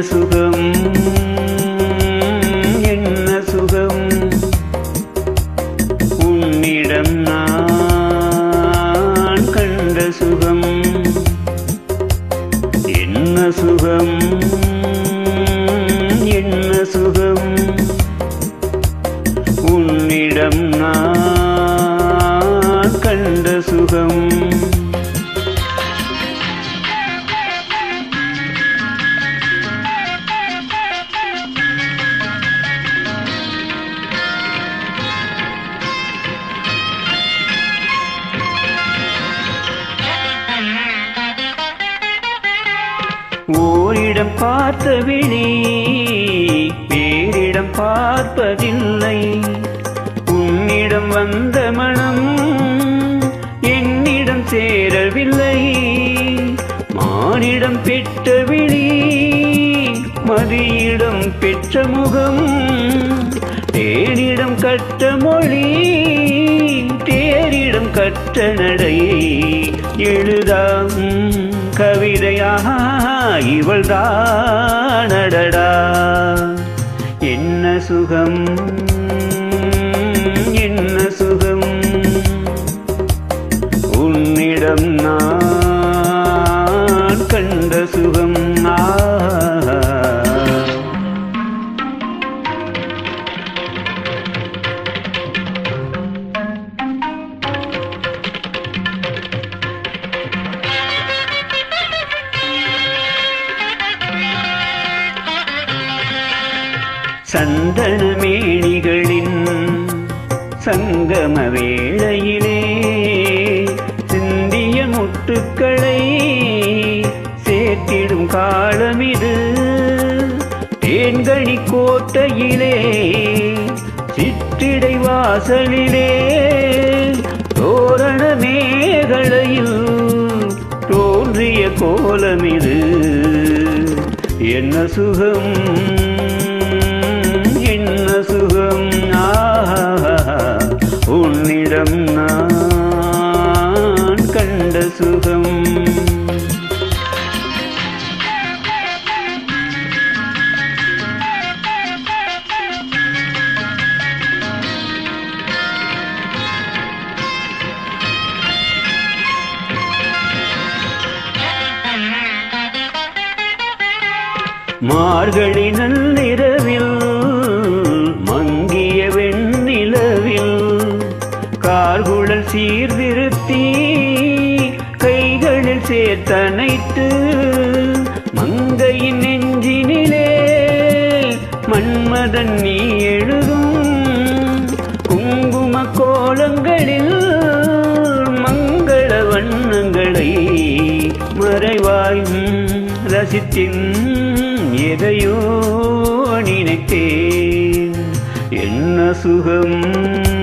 சுகம்? என்ன சுகம்? உன்னிடம் நான் கண்ட சுகம். என்ன சுகம்? என்ன சுகம்? உன்னிடம் நான் கண்ட சுகம். ஓரிடம் பார்த்த விழி பேரிடம் பார்ப்பதில்லை. உன்னிடம் வந்த மனம் என்னிடம் சேரவில்லை. மானிடம் பெற்ற விழி மதியிடம் பெற்ற முகம் தேனிடம் கற்ற மொழி தேரிடம் கற்ற நடை எழுதாம். கவிதையா இவள் தானடடா என்ன சுகம்? என்ன சுகம்? உன்னிடம் நான் கண்ட சுகம். ஆ சந்தனமேணிகளின் சங்கம வேளையிலே சிந்திய முட்டுக்களை சேர்த்திடும் காலமிது. தேன்கனி கோட்டையிலே சிற்றிடை வாசலிலே தோரண மேகலையில் தோன்றிய கோலமிது. என்ன சுகம்? மார்கழி நள்ளிரவில் மங்கிய வெண்ணிலவில். கார்குழல் சீர்திருத்தி கைகளில் சேர்த்தனைத்து மங்கையின் நெஞ்சினிலே மன்மதன் நீ எழுதும். குங்கும கோலங்களில் மங்கள வண்ணங்களை மறைவாயும் ரசித்தின் எதையோ நினைத்தேன். என்ன சுகம்?